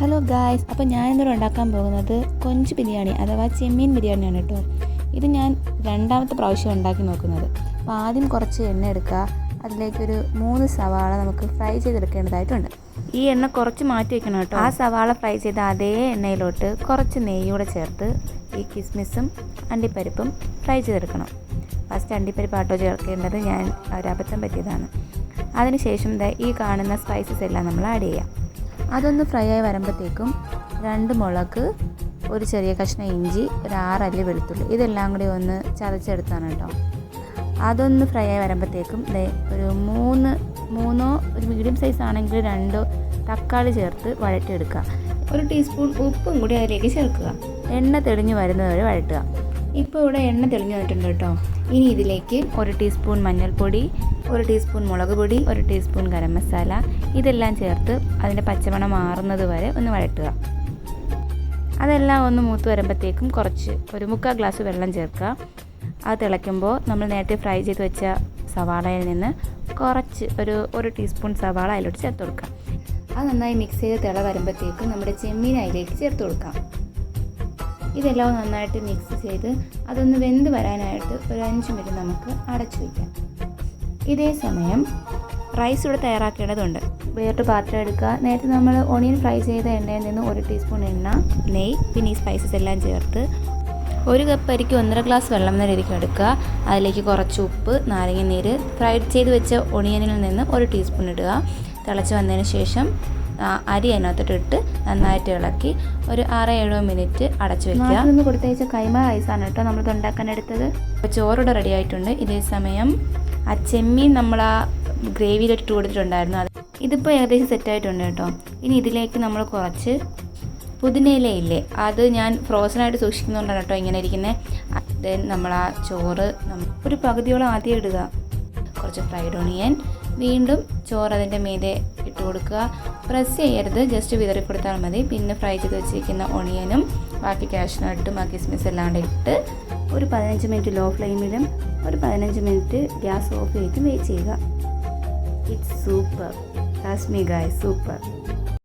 Hello guys അപ്പോൾ ഞാൻ ഇന്നിവിടെ ഉണ്ടാക്കാൻ പോകുന്നത് കൊഞ്ച് ബിരിയാണി അഥവാ ചെമ്മീൻ ബിരിയാണിയാണ് കേട്ടോ. ഇത് ഞാൻ രണ്ടാമത്തെ പ്രാവശ്യം ഉണ്ടാക്കി നോക്കുന്നത്. അപ്പോൾ ആദ്യം കുറച്ച് എണ്ണ എടുക്കുക. അതിലേക്കൊരു മൂന്ന് സവാള നമുക്ക് ഫ്രൈ ചെയ്തെടുക്കേണ്ടതായിട്ടുണ്ട്. ഈ എണ്ണ കുറച്ച് മാറ്റി വെക്കണം കേട്ടോ. ആ സവാള ഫ്രൈ ചെയ്ത അതേ എണ്ണയിലോട്ട് കുറച്ച് നെയ്യൂടെ ചേർത്ത് ഈ കിസ്മിസും അണ്ടിപ്പരിപ്പും ഫ്രൈ ചെയ്തെടുക്കണം. ഫസ്റ്റ് അണ്ടിപ്പരിപ്പ് ആട്ടോ ചേർക്കേണ്ടത്. ഞാൻ ഒരബദ്ധം പറ്റിയതാണ്. അതിനുശേഷം ഈ കാണുന്ന സ്പൈസസ് എല്ലാം നമ്മൾ ആഡ് ചെയ്യാം. അതൊന്ന് ഫ്രൈ ആയി വരുമ്പോഴത്തേക്കും രണ്ട് മുളക് ഒരു ചെറിയ കഷ്ണം ഇഞ്ചി ഒരു ആറല്ലി വെളുത്തുള്ളി. ഇതെല്ലാം കൂടി ഒന്ന് ചതച്ചെടുത്താണ് കേട്ടോ. അതൊന്ന് ഫ്രൈ ആയി വരുമ്പോഴത്തേക്കും ദേ ഒരു മൂന്ന് മൂന്നോ ഒരു മീഡിയം സൈസ് ആണെങ്കിൽ രണ്ടോ തക്കാളി ചേർത്ത് വഴറ്റിയെടുക്കുക. ഒരു ടീസ്പൂൺ ഉപ്പും കൂടി അതിലേക്ക് ചേർക്കുക. എണ്ണ തെളിഞ്ഞു വരുന്നതുവരെ വഴറ്റുക. ഇപ്പോൾ ഇവിടെ എണ്ണ തെളിഞ്ഞു വന്നിട്ടുണ്ട് കേട്ടോ. ഇനി ഇതിലേക്ക് ഒരു ടീസ്പൂൺ മഞ്ഞൾപ്പൊടി ഒരു ടീസ്പൂൺ മുളക് പൊടി ഒരു ടീസ്പൂൺ ഗരം മസാല ഇതെല്ലാം ചേർത്ത് അതിന്റെ പച്ചമണം മാറുന്നത് വരെ ഒന്ന് വഴറ്റുക. അതെല്ലാം ഒന്ന് മൂത്ത് വരുമ്പോഴത്തേക്കും കുറച്ച് ഒരു മുക്കാൽ ഗ്ലാസ് വെള്ളം ചേർക്കുക. അത് തിളയ്ക്കുമ്പോൾ നമ്മൾ നേരത്തെ ഫ്രൈ ചെയ്ത് വെച്ച സവാളയിൽ നിന്ന് കുറച്ച് ഒരു ഒരു ടീസ്പൂൺ സവാള അതിലോട്ട് ചേർത്ത് കൊടുക്കുക. അത് നന്നായി മിക്സ് ചെയ്ത് തിള വരുമ്പോഴത്തേക്കും നമ്മുടെ ചെമ്മീൻ അതിലേക്ക് ചേർത്ത് കൊടുക്കാം. ഇതെല്ലാം നന്നായിട്ട് മിക്സ് ചെയ്ത് അതൊന്ന് വെന്ത് വരാനായിട്ട് ഒരു അഞ്ച് മിനിറ്റ് നമുക്ക് അടച്ചു വയ്ക്കാം ഇതേ സമയം റൈസ് ഇവിടെ തയ്യാറാക്കേണ്ടതുണ്ട്. വേറൊരു പാത്രം എടുക്കുക. നേരത്തെ നമ്മൾ ഓണിയൻ ഫ്രൈ ചെയ്ത എണ്ണയിൽ നിന്ന് ഒരു ടീസ്പൂൺ എണ്ണ നെയ്യ് പിന്നെ ഈ സ്പൈസസ് എല്ലാം ചേർത്ത് ഒരു കപ്പ് അരിക്ക് ഒന്നര ഗ്ലാസ് വെള്ളം എന്ന രീതിക്ക് എടുക്കുക. അതിലേക്ക് കുറച്ച് ഉപ്പ് നാരങ്ങ നീര് ഫ്രൈ ചെയ്ത് വെച്ച ഒണിയനിൽ നിന്ന് ഒരു ടീസ്പൂൺ ഇടുക. തിളച്ച് വന്നതിന് ശേഷം അരി അതിനകത്തോട്ട് ഇട്ട് നന്നായിട്ട് ഇളക്കി ഒരു ആറ് ഏഴോ മിനിറ്റ് അടച്ചു വെക്കുക. നിന്ന് കൊടുത്തയച്ച കൈമ റൈസാണ് കേട്ടോ നമ്മളിത് ഉണ്ടാക്കാൻ എടുത്തത് അപ്പോൾ ചോറിവിടെ റെഡി ആയിട്ടുണ്ട്. ഇതേ സമയം ആ ചെമ്മീൻ നമ്മൾ ആ ഗ്രേവിയിലിട്ട് കൊടുത്തിട്ടുണ്ടായിരുന്നു. അത് ഇതിപ്പോൾ ഏകദേശം സെറ്റായിട്ടുണ്ട് കേട്ടോ. ഇനി ഇതിലേക്ക് നമ്മൾ കുറച്ച് പുതിനയിലയില്ലേ അത് ഞാൻ ഫ്രോസനായിട്ട് സൂക്ഷിക്കുന്നുണ്ടാണ് കേട്ടോ ഇങ്ങനെ ഇരിക്കുന്നത് ദെൻ നമ്മൾ ആ ചോറ് ഒരു പകുതിയോളം ആദ്യം ഇടുക. കുറച്ച് ഫ്രൈഡ് ഓണിയൻ വീണ്ടും ചോറ് അതിന്റെ മീതെ ഇട്ട് കൊടുക്കുക. പ്രസ് ചെയ്യരുത്. ജസ്റ്റ് വിതറി കൊടുത്താൽ മതി. പിന്നെ ഫ്രൈ ചെയ്ത് വെച്ചിരിക്കുന്ന ഒണിയനും ബാക്കി കാഷ്നട്ടും ആ കിസ്മിസ് എല്ലാം ഇട്ട് ഒരു പതിനഞ്ച് മിനിറ്റ് ലോ ഫ്ലെയിമിലും ഒരു പതിനഞ്ച് മിനിറ്റ് ഗ്യാസ് ഓഫ് ചെയ്ത് വെയിറ്റ് ചെയ്യുക. ഇറ്റ്സ് സൂപ്പർ കാശ്മീർ ഗായ് സൂപ്പർ